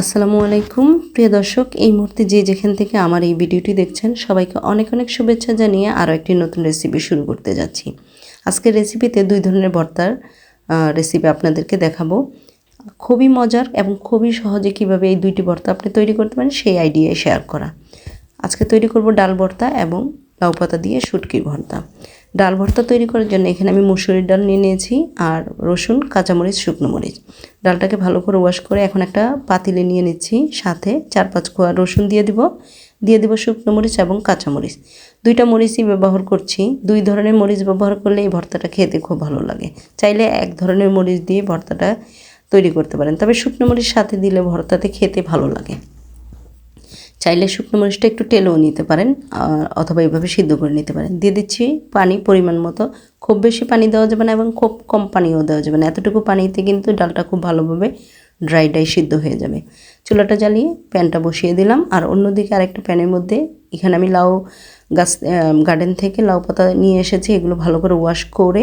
আসসালামু আলাইকুম। প্রিয় দর্শক, এই মুহূর্তে যে যেখান থেকে আমার এই ভিডিওটি দেখছেন, সবাইকে অনেক অনেক শুভেচ্ছা জানিয়ে আরও একটি নতুন রেসিপি শুরু করতে যাচ্ছি। আজকের রেসিপিতে দুই ধরনের ভর্তার রেসিপি আপনাদেরকে দেখাবো। খুবই মজার এবং খুবই সহজে কীভাবে এই দুইটি ভর্তা আপনি তৈরি করতে পারেন সেই আইডিয়ায় শেয়ার করা। আজকে তৈরি করব ডাল ভর্তা এবং লাউ পাতা দিয়ে শুটকির ভর্তা। ডাল ভর্তা তৈরি করার জন্য এখানে আমি মুসুরির ডাল নিয়ে নিয়েছি আর রসুন, কাঁচামরিচ, শুকনো মরিচ। ডালটাকে ভালো করে ওয়াশ করে এখন একটা পাতিলে নিয়ে নিচ্ছি। সাথে চার পাঁচ কোয়া রসুন দিয়ে দিব। দিয়ে দিব শুকনো মরিচ এবং কাঁচামরিচ। দুইটা মরিচই ব্যবহার করছি। দুই ধরনের মরিচ ব্যবহার করলে এই ভর্তাটা খেতে খুব ভালো লাগে। চাইলে এক ধরনের মরিচ দিয়ে ভর্তাটা তৈরি করতে পারেন। তবে শুকনো মরিচ সাথে দিলে ভর্তাতে খেতে ভালো লাগে। চাইলে শুকনো মরিচটা একটু টেলেও নিতে পারেন অথবা এইভাবে সিদ্ধ করে নিতে পারেন। দিয়ে দিচ্ছি পানি পরিমাণ মতো। খুব বেশি পানি দেওয়া যাবে না এবং খুব কম পানিও দেওয়া যাবে না। এতটুকু পানিতে কিন্তু ডালটা খুব ভালোভাবে ড্রাই ড্রাই সিদ্ধ হয়ে যাবে। চুলাটা জ্বালিয়ে প্যানটা বসিয়ে দিলাম। আর অন্যদিকে আরেকটা প্যানের মধ্যে এখানে আমি লাউ গাছ গার্ডেন থেকে লাউ পাতা নিয়ে এসেছি। এগুলো ভালো করে ওয়াশ করে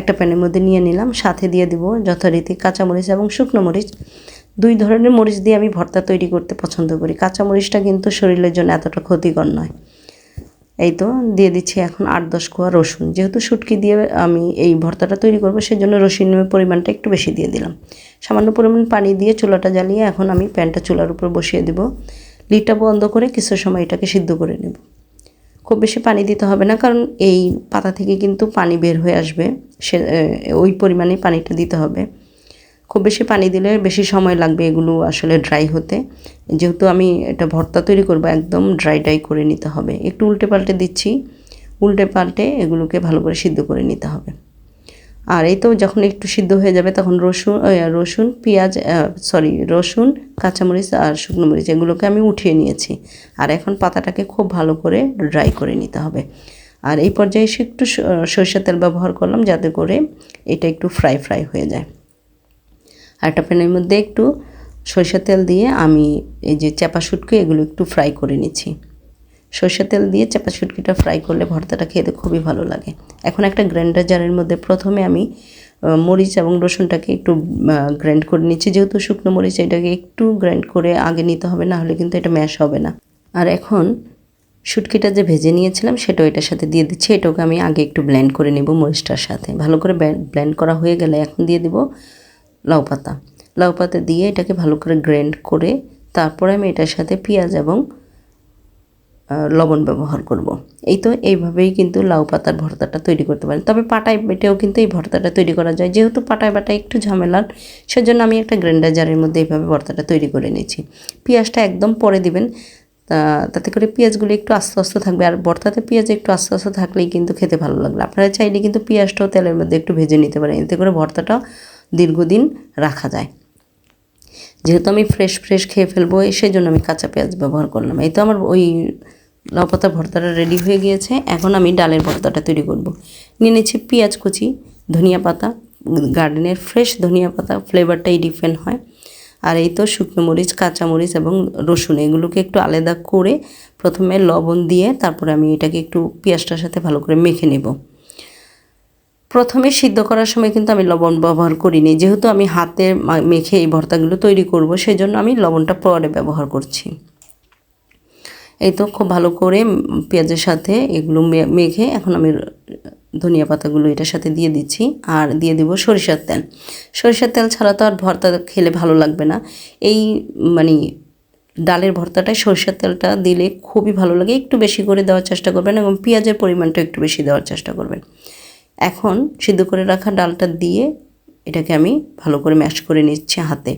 একটা প্যানের মধ্যে নিয়ে নিলাম। সাথে দিয়ে দিব যথারীতি কাঁচামরিচ এবং শুকনো মরিচ। দুই ধরনের মরিচ দিয়ে আমি ভর্তা তৈরি করতে পছন্দ করি। কাঁচা মরিচটা কিন্তু শরীরের জন্য এতটা ক্ষতিকর নয়। এই তো, দিয়ে দিচ্ছি এখন আট দশ কোয়া রসুন। যেহেতু শুটকি দিয়ে আমি এই ভর্তাটা তৈরি করব, সেজন্য রসুনের পরিমাণটা একটু বেশি দিয়ে দিলাম। সামান্য পরিমাণ পানি দিয়ে চুলাটা জ্বালিয়ে এখন আমি প্যানটা চুলার উপর বসিয়ে দেব। লিডটা বন্ধ করে কিছু সময় এটাকে সিদ্ধ করে নেব। খুব বেশি পানি দিতে হবে না, কারণ এই পাতা থেকে কিন্তু পানি বের হয়ে আসবে। সে ওই পরিমাণে পানিটা দিতে হবে। খুব বেশি পানি দিলে বেশি সময় লাগবে এগুলো আসলে ড্রাই হতে। যেহেতু আমি এটা ভর্তা তৈরি করব, একদম ড্রাই ড্রাই করে নিতে হবে। একটু উল্টে পাল্টে দিচ্ছি। উল্টে পাল্টে এগুলোকে ভালো করে সিদ্ধ করে নিতে হবে। আর এই তো যখন একটু সিদ্ধ হয়ে যাবে, তখন রসুন রসুন, পেঁয়াজ সরি রসুন, কাঁচামরিচ আর শুকনো মরিচ, এগুলোকে আমি উঠিয়ে নিয়েছি। আর এখন পাতাটাকে খুব ভালো করে ড্রাই করে নিতে হবে। আর এই পর্যায়ে এসে একটু সরষের তেল ব্যবহার করলাম, যাতে করে এটা একটু ফ্রাই ফ্রাই হয়ে যায়। একটা প্যানের মধ্যে একটু সরষের তেল দিয়ে আমি এই যে চাপা শুটকি, এগুলো একটু ফ্রাই করে নিচ্ছি। সরষের তেল দিয়ে চাপা শুটকিটা ফ্রাই করলে ভর্তাটা খেতে খুবই ভালো লাগে। এখন একটা গ্রাইন্ডার জারের মধ্যে প্রথমে আমি মরিচ এবং রসুনটাকে একটু গ্রাইন্ড করে নিচ্ছি। যেহেতু শুকনো মরিচ, এটাকে একটু গ্রাইন্ড করে আগে নিতে হবে, না হলে কিন্তু এটা ম্যাশ হবে না। আর এখন শুটকিটা যে ভেজে নিয়েছিলাম, সেটাও এটার সাথে দিয়ে দিচ্ছি। এটাকে আমি আগে একটু ব্লেন্ড করে নেব মরিচটার সাথে। ভালো করে ব্লেন্ড করা হয়ে গেলে এখন দিয়ে দিব লাউ পাতা। লাউ পাতা দিয়ে এটাকে ভালো করে গ্রাইন্ড করে তারপরে আমি এটার সাথে পেঁয়াজ এবং লবণ ব্যবহার করব। এই তো এইভাবেই কিন্তু লাউ পাতার ভর্তাটা তৈরি করতে পারেন। তবে পাটায় বেটেও কিন্তু এই ভর্তাটা তৈরি করা যায়। যেহেতু পাটায় বাটায় একটু ঝামেলার, সেজন্য আমি একটা গ্রাইন্ডার জারের মধ্যে এইভাবে ভর্তাটা তৈরি করে নিয়েছি। পেঁয়াজটা একদম পরে দিবেন তাতে করে পেঁয়াজগুলো একটু আস্তে আস্তে থাকবে। আর ভর্তাতে পেঁয়াজ একটু আস্তে আস্তে থাকলেই কিন্তু খেতে ভালো লাগবে। আপনারা চাইলে কিন্তু পেঁয়াজটাও তেলের মধ্যে একটু ভেজে নিতে পারেন। এতে করে ভর্তাটাও দীর্ঘদিন রাখা যায়। যেহেতু আমি ফ্রেশ ফ্রেশ খেয়ে ফেলব সেই জন্য আমি কাঁচা পেঁয়াজ ব্যবহার করলাম। এই তো আমার ওই লাউ পাতা ভর্তাটা রেডি হয়ে গিয়েছে। এখন আমি ডালের ভর্তাটা তৈরি করব। নিয়ে নিচ্ছি পেঁয়াজ কুচি, ধনিয়া পাতা গার্ডেনের ফ্রেশ ধনিয়া পাতা ফ্লেভারটাই ডিফারেন্ট হয়। আর এই তো শুকনো মরিচ, কাঁচা মরিচ এবং রসুন, এগুলোকে একটু আলাদা করে প্রথমে লবণ দিয়ে তারপরে আমি এটাকে একটু পেঁয়াজটার সাথে ভালো করে মেখে নেব। প্রথমে সিদ্ধ করার সময় কিন্তু আমি লবণ ব্যবহার করিনি। যেহেতু আমি হাতে মেখে এই ভর্তাগুলো তৈরি করব সেই জন্য আমি লবণটা পরে ব্যবহার করছি। এই তো খুব ভালো করে পেঁয়াজের সাথে এগুলো মেখে এখন আমি ধনিয়া পাতাগুলো এটার সাথে দিয়ে দিচ্ছি আর দিয়ে দিব সরিষার তেল। সরিষার তেল ছাড়া তো আর ভর্তা খেলে ভালো লাগবে না। এই মানে ডালের ভর্তাটায় সরিষার তেলটা দিলে খুবই ভালো লাগে। একটু বেশি করে দেওয়ার চেষ্টা করবেন এবং পেঁয়াজের পরিমাণটা একটু বেশি দেওয়ার চেষ্টা করবেন। এখন সিদ্ধ করে রাখা ডালটা দিয়ে এটাকে আমি ভালো করে ম্যাশ করে নিচ্ছি হাতে।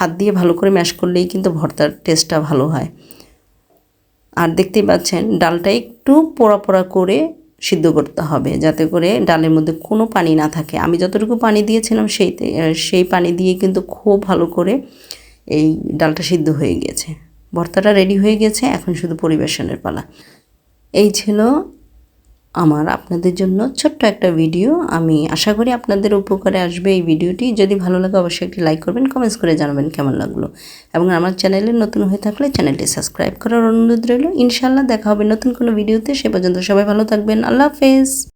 হাত দিয়ে ভালো করে ম্যাশ করলেই কিন্তু ভর্তার টেস্টটা ভালো হয়। আর দেখতেই পাচ্ছেন, ডালটা একটু পোড়া পোড়া করে সিদ্ধ করতে হবে যাতে করে ডালের মধ্যে কোনো পানি না থাকে। আমি যতটুকু পানি দিয়েছিলাম সেই সেই পানি দিয়ে কিন্তু খুব ভালো করে এই ডালটা সিদ্ধ হয়ে গিয়েছে ভর্তাটা রেডি হয়ে গেছে, এখন শুধু পরিবেশনের পালা। এই ছিল আমার আপনাদের জন্য ছোট্ট একটা ভিডিও আমি আশা করি আপনাদের উপকারে আসবে এই ভিডিওটি যদি ভালো লাগে, অবশ্যই একটি লাইক করবেন কমেন্টস করে জানাবেন কেমন লাগল। এবং আমার চ্যানেলে নতুন হয়ে থাকলে চ্যানেলটি সাবস্ক্রাইব করার অনুরোধ রইল। ইনশাল্লাহ দেখা হবে নতুন কোনো ভিডিওতে সে পর্যন্ত সবাই ভালো থাকবেন। আল্লাহ হাফেজ।